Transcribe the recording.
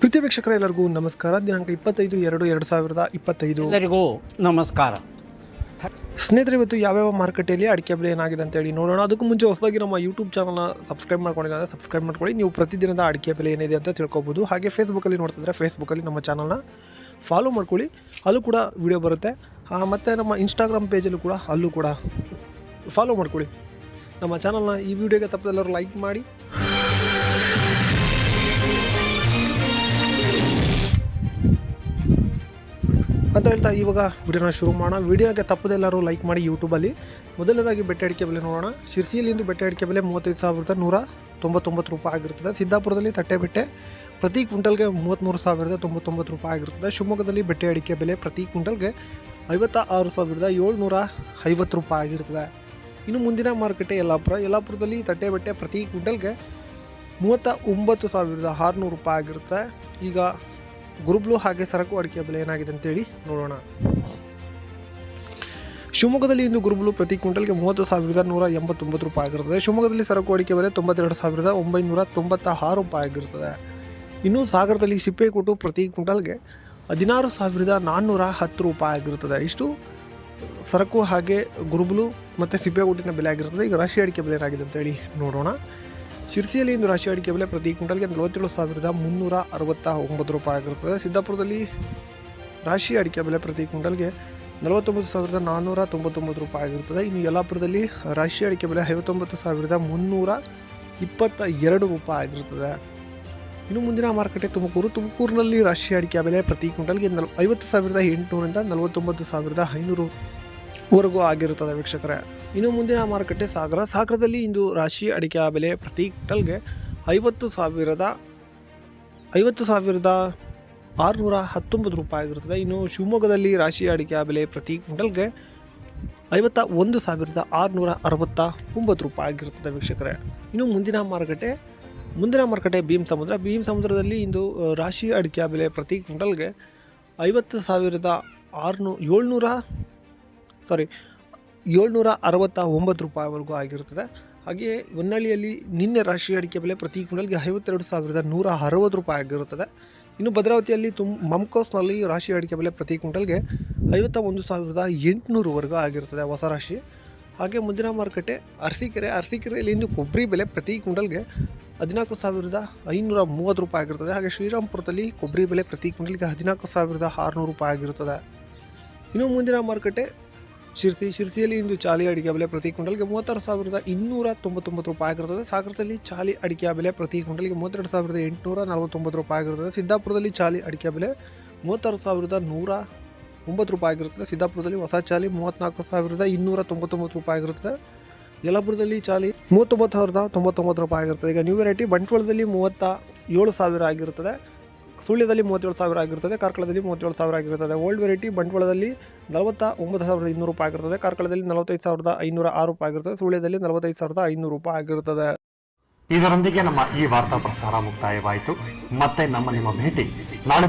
ಪ್ರೀತಿ ವೀಕ್ಷಕರ ಎಲ್ಲರಿಗೂ ನಮಸ್ಕಾರ. ದಿನಾಂಕ ಇಪ್ಪತ್ತೈದು ಎರಡು ಎರಡು ಸಾವಿರದ ಇಪ್ಪತ್ತೈದು. ಎಲ್ಲರಿಗೂ ನಮಸ್ಕಾರ. ಸ್ನೇಹಿತರೆ ಇವತ್ತು ಯಾವ್ಯಾವ ಮಾರುಕಟ್ಟೆಯಲ್ಲಿ ಅಡಿಕೆ ಬೆಲೆ ಏನಾಗಿದೆ ಅಂತೇಳಿ ನೋಡೋಣ. ಅದಕ್ಕೂ ಮುಂಚೆ ಹೊಸದಾಗಿ ನಮ್ಮ ಯೂಟ್ಯೂಬ್ ಚಾನಲ್ನ ಸಬ್ಸ್ಕ್ರೈಬ್ ಮಾಡ್ಕೊಂಡಿಲ್ಲ ಅಂದರೆ ಸಬ್ಸ್ಕ್ರೈಬ್ ಮಾಡ್ಕೊಳ್ಳಿ. ನೀವು ಪ್ರತಿದಿನದ ಅಡಿಕೆ ಬೆಲೆ ಏನಿದೆ ಅಂತ ತಿಳ್ಕೊಬೋದು. ಹಾಗೆ ಫೇಸ್ಬುಕ್ಕಲ್ಲಿ ನೋಡ್ತಿದ್ರೆ ಫೇಸ್ಬುಕ್ಕಲ್ಲಿ ನಮ್ಮ ಚಾನಲ್ನ ಫಾಲೋ ಮಾಡ್ಕೊಳ್ಳಿ. ಅಲ್ಲೂ ಕೂಡ ವಿಡಿಯೋ ಬರುತ್ತೆ. ಮತ್ತು ನಮ್ಮ ಇನ್ಸ್ಟಾಗ್ರಾಮ್ ಪೇಜಲ್ಲೂ ಕೂಡ ಅಲ್ಲೂ ಕೂಡ ಫಾಲೋ ಮಾಡ್ಕೊಳ್ಳಿ. ನಮ್ಮ ಚಾನಲ್ನ ಈ ವಿಡಿಯೋಗೆ ತಪ್ಪದೆಲ್ಲರೂ ಲೈಕ್ ಮಾಡಿ. ಅಂತ ಹೇಳ್ತಾ ಇವಾಗ ವಿಡಿಯೋನ ಶುರು ಮಾಡೋಣ. ವಿಡಿಯೋಗೆ ತಪ್ಪದೆಲ್ಲರೂ ಲೈಕ್ ಮಾಡಿ ಯೂಟ್ಯೂಬಲ್ಲಿ ಮೊದಲನೇದಾಗಿ ಬೆಟ್ಟ ಅಡಿಕೆ ಬೆಲೆ ನೋಡೋಣ. ಶಿರ್ಸಿಯಲ್ಲಿಂದು ಬೆಟ್ಟ ಅಡಿಕೆ ಬೆಲೆ ಮೂವತ್ತೈದು ಸಾವಿರದ ನೂರ ತೊಂಬತ್ತೊಂಬತ್ತು ರೂಪಾಯಿ ಆಗಿರ್ತದೆ. ಸಿದ್ದಾಪುರದಲ್ಲಿ ತಟ್ಟೆ ಬೆಟ್ಟೆ ಪ್ರತಿ ಕ್ವಿಂಟಲ್ಗೆ ಮೂವತ್ತ್ಮೂರು ಸಾವಿರದ ತೊಂಬತ್ತೊಂಬತ್ತು ರೂಪಾಯಿ ಆಗಿರ್ತದೆ. ಶಿವಮೊಗ್ಗದಲ್ಲಿ ಬೆಟ್ಟೆ ಅಡಿಕೆ ಬೆಲೆ ಪ್ರತಿ ಕ್ವಿಂಟಲ್ಗೆ ಐವತ್ತ ಆರು ಸಾವಿರದ ಏಳ್ನೂರ ಐವತ್ತು ರೂಪಾಯಿ ಆಗಿರ್ತದೆ. ಇನ್ನು ಮುಂದಿನ ಮಾರುಕಟ್ಟೆ ಯಲ್ಲಾಪುರ. ಯಲ್ಲಾಪುರದಲ್ಲಿ ತಟ್ಟೆ ಬೆಟ್ಟೆ ಪ್ರತಿ ಕ್ವಿಂಟಲ್ಗೆ ಮೂವತ್ತ ಒಂಬತ್ತು ಸಾವಿರದ ಆರುನೂರು ರೂಪಾಯಿ ಆಗಿರುತ್ತೆ. ಈಗ ಗುರುಬ್ಲು ಹಾಗೆ ಸರಕು ಅಡಿಕೆ ಬೆಲೆ ಏನಾಗಿದೆ ಅಂತೇಳಿ ನೋಡೋಣ. ಶಿವಮೊಗ್ಗದಲ್ಲಿ ಇಂದು ಗುರುಬ್ಲು ಪ್ರತಿ ಕ್ವಿಂಟಲ್ಗೆ ಮೂವತ್ತು ಸಾವಿರದ ನೂರ ಎಂಬತ್ತೊಂಬತ್ತು ರೂಪಾಯಿ ಆಗಿರುತ್ತದೆ ಶಿವಮೊಗ್ಗದಲ್ಲಿ ಸರಕು ಅಡಿಕೆ ಬೆಲೆ ತೊಂಬತ್ತೆರಡು ಸಾವಿರದ ಒಂಬೈನೂರ ತೊಂಬತ್ತ ಆರು ರೂಪಾಯಿ ಆಗಿರುತ್ತದೆ ಇನ್ನು ಸಾಗರದಲ್ಲಿ ಸಿಪ್ಪೆಕೊಟ್ಟು ಪ್ರತಿ ಕ್ವಿಂಟಲ್ಗೆ ಹದಿನಾರು ಸಾವಿರದ ನಾನ್ನೂರ ಹತ್ತು ರೂಪಾಯಿ ಆಗಿರುತ್ತದೆ ಇಷ್ಟು ಸರಕು ಹಾಗೆ ಗುರುಬ್ಲು ಮತ್ತು ಸಿಪ್ಪೆಗುಟ್ಟಿನ ಬೆಲೆ ಆಗಿರ್ತದೆ. ಈಗ ರಾಶಿ ಅಡಿಕೆ ಬೆಲೆ ಏನಾಗಿದೆ ಅಂತೇಳಿ ನೋಡೋಣ. ಶಿರ್ಸಿಯಲ್ಲಿ ಇಂದು ರಾಶಿ ಅಡಿಕೆ ಬೆಲೆ ಪ್ರತಿ ಕ್ವಿಂಟಲ್ಗೆ ನಲವತ್ತೇಳು ಸಾವಿರದ ಮುನ್ನೂರ ಅರವತ್ತ ಒಂಬತ್ತು ರೂಪಾಯಿ ಆಗಿರುತ್ತದೆ. ಸಿದ್ದಾಪುರದಲ್ಲಿ ರಾಶಿ ಅಡಿಕೆ ಬೆಲೆ ಪ್ರತಿ ಕ್ವಿಂಟಲ್ಗೆ ನಲವತ್ತೊಂಬತ್ತು ಸಾವಿರದ ನಾನ್ನೂರ ತೊಂಬತ್ತೊಂಬತ್ತು ರೂಪಾಯಿ ಆಗಿರುತ್ತದೆ. ಇನ್ನು ಯಲ್ಲಾಪುರದಲ್ಲಿ ರಾಶಿ ಅಡಿಕೆ ಬೆಲೆ ಐವತ್ತೊಂಬತ್ತು ಸಾವಿರದ ಮುನ್ನೂರ ಇಪ್ಪತ್ತ ಎರಡು ರೂಪಾಯಿ ಆಗಿರುತ್ತದೆ. ಇನ್ನು ಮುಂದಿನ ಮಾರುಕಟ್ಟೆ ತುಮಕೂರು. ತುಮಕೂರಿನಲ್ಲಿ ರಾಶಿ ಅಡಿಕೆ ಬೆಲೆ ಪ್ರತಿ ಕ್ವಿಂಟಲ್ಗೆ ನಲ್ ಐವತ್ತು ಸಾವಿರದ ಎಂಟುನೂರಿಂದ ನಲವತ್ತೊಂಬತ್ತು ಸಾವಿರದ ಐನೂರು ವರೆಗೂ ಆಗಿರುತ್ತದೆ ವೀಕ್ಷಕರೇ. ಇನ್ನು ಮುಂದಿನ ಮಾರುಕಟ್ಟೆ ಸಾಗರ. ಸಾಗರದಲ್ಲಿ ಇಂದು ರಾಶಿ ಅಡಿಕೆ ಬೆಲೆ ಪ್ರತಿ ಕ್ವಿಂಟಲ್ಗೆ ಐವತ್ತು ಸಾವಿರದ ಐವತ್ತು ಸಾವಿರದ ಆರುನೂರ ಹತ್ತೊಂಬತ್ತು ರೂಪಾಯಿ ಆಗಿರುತ್ತದೆ. ಇನ್ನು ಶಿವಮೊಗ್ಗದಲ್ಲಿ ರಾಶಿ ಅಡಿಕೆ ಬೆಲೆ ಪ್ರತಿ ಕ್ವಿಂಟಲ್ಗೆ ಐವತ್ತ ಒಂದು ಸಾವಿರದ ಆರುನೂರ ಅರವತ್ತ ಒಂಬತ್ತು ರೂಪಾಯಿ ಆಗಿರುತ್ತದೆ ವೀಕ್ಷಕರೇ. ಇನ್ನು ಮುಂದಿನ ಮಾರುಕಟ್ಟೆ ಮುಂದಿನ ಮಾರುಕಟ್ಟೆ ಭೀಮ್ ಸಮುದ್ರ. ಭೀಮ್ ಸಮುದ್ರದಲ್ಲಿ ಇಂದು ರಾಶಿ ಅಡಿಕೆ ಬೆಲೆ ಪ್ರತಿ ಕ್ವಿಂಟಲ್ಗೆ ಐವತ್ತು ಸಾವಿರದ ಆರುನೂ, ಏಳ್ನೂರ ಸಾರಿ, ಏಳ್ನೂರ ಅರವತ್ತ ಒಂಬತ್ತು ರೂಪಾಯಿವರೆಗೂ ಆಗಿರುತ್ತದೆ. ಹಾಗೆಯೇ ಹೊನ್ನಾಳಿಯಲ್ಲಿ ನಿನ್ನೆ ರಾಶಿ ಅಡಿಕೆ ಬೆಲೆ ಪ್ರತಿ ಕ್ವಿಂಟಲ್ಗೆ ಐವತ್ತೆರಡು ಸಾವಿರದ ನೂರ ಅರವತ್ತು ರೂಪಾಯಿ ಆಗಿರುತ್ತದೆ. ಇನ್ನು ಭದ್ರಾವತಿಯಲ್ಲಿ ತುಮ್, ಮಮ್ಕೋಸ್ನಲ್ಲಿ ರಾಶಿ ಅಡಿಕೆ ಬೆಲೆ ಪ್ರತಿ ಕ್ವಿಂಟಲ್ಗೆ ಐವತ್ತ ಒಂದು ಸಾವಿರದ ಎಂಟುನೂರುವರೆಗೂ ಆಗಿರುತ್ತದೆ ಹೊಸ ರಾಶಿ ಹಾಗೆ ಮುಂದಿನ ಮಾರುಕಟ್ಟೆ ಅರಸೀಕೆರೆ. ಅರಸೀಕೆರೆಯಲ್ಲಿ ಇಂದು ಕೊಬ್ಬರಿ ಬೆಲೆ ಪ್ರತಿ ಕ್ವಿಂಟಲ್ಗೆ ಹದಿನಾಲ್ಕು ಸಾವಿರದ ಐನೂರ ಮೂವತ್ತು ರೂಪಾಯಿ ಆಗಿರುತ್ತದೆ. ಹಾಗೆ ಶ್ರೀರಾಮ್ಪುರದಲ್ಲಿ ಕೊಬ್ಬರಿ ಬೆಲೆ ಪ್ರತಿ ಕ್ವಿಂಟಲ್ಗೆ ಹದಿನಾಲ್ಕು ಸಾವಿರದ ಆರುನೂರು ರೂಪಾಯಿ ಆಗಿರುತ್ತದೆ. ಇನ್ನು ಮುಂದಿನ ಮಾರುಕಟ್ಟೆ ಶಿರ್ಸಿ, ಶಿರ್ಸಿಯಲ್ಲಿ ಇಂದು ಚಾಲಿ ಅಡಿಕೆ ಬೆಲೆ ಪ್ರತಿ ಕ್ವಿಂಟಲ್ಗೆ ಮೂವತ್ತಾರು ಸಾವಿರದ ಇನ್ನೂರ ತೊಂಬತ್ತೊಂಬತ್ತು ರೂಪಾಯಿ ಆಗಿರುತ್ತದೆ ಸಾಗರದಲ್ಲಿ ಚಾಲಿ ಅಡಿಕೆ ಬೆಲೆ ಪ್ರತಿ ಕ್ವಿಂಟಲ್ಗೆ ಮೂವತ್ತೆರಡು ಸಾವಿರದ ಎಂಟುನೂರ ನಲವತ್ತೊಂಬತ್ತು ರೂಪಾಯಿ ಆಗಿರುತ್ತದೆ ಸಿದ್ದಾಪುರದಲ್ಲಿ ಚಾಲಿ ಅಡಿಕೆ ಬೆಲೆ ಮೂವತ್ತಾರು ಸಾವಿರದ ನೂರ ಒಂಬತ್ತು ರೂಪಾಯಿ ಆಗಿರುತ್ತದೆ ಸಿದ್ದಾಪುರದಲ್ಲಿ ಹೊಸ ಚಾಲಿ ಮೂವತ್ತ್ನಾಲ್ಕು ಸಾವಿರದ ಇನ್ನೂರ ತೊಂಬತ್ತೊಂಬತ್ತು ರೂಪಾಯಿ ಆಗಿರುತ್ತದೆ ಯಲಬುರದಲ್ಲಿ ಚಾಲಿ ಮೂವತ್ತೊಂಬತ್ತು ಸಾವಿರದ ತೊಂಬತ್ತೊಂಬತ್ತು ರೂಪಾಯಿ ಆಗಿರುತ್ತದೆ ಈಗ ನ್ಯೂ ವೆರೈಟಿ ಬಂಟ್ವಾಳದಲ್ಲಿ ಮೂವತ್ತ ಏಳು ಸಾವಿರ ಆಗಿರುತ್ತದೆ ಸುಳ್ಯದಲ್ಲಿ ಮೂವತ್ತೇಳು ಸಾವಿರ ಆಗಿರುತ್ತದೆ ಕಾರ್ಕಳದಲ್ಲಿ ಮೂವತ್ತೇಳು ಸಾವಿರ ಆಗಿರುತ್ತದೆ ಓಲ್ಡ್ ವೆರೈಟಿ ಬಂಟ್ವಾಳದಲ್ಲಿ ನಲವತ್ತ ಒಂಬತ್ತು ಸಾವಿರದ ಇನ್ನೂರು ರೂಪಾಯಿ ಆಗಿರುತ್ತದೆ ಕಾರ್ಕಳದಲ್ಲಿ ನಲವತ್ತೈದು ಸಾವಿರದ ಐನೂರ ಆರು ರೂಪಾಯಿ ಆಗಿರುತ್ತದೆ ಸುಳ್ಯದಲ್ಲಿ ನಲವತ್ತೈದು ಸಾವಿರದ ಐನೂರು ರೂಪಾಯಿ ಆಗಿರುತ್ತದೆ ಇದರೊಂದಿಗೆ ನಮ್ಮ ಈ ವಾರ್ತಾ ಪ್ರಸಾರ ಮುಕ್ತಾಯವಾಯಿತು. ಮತ್ತೆ ನಮ್ಮ ನಿಮ್ಮ ಭೇಟಿ ನಾಳೆ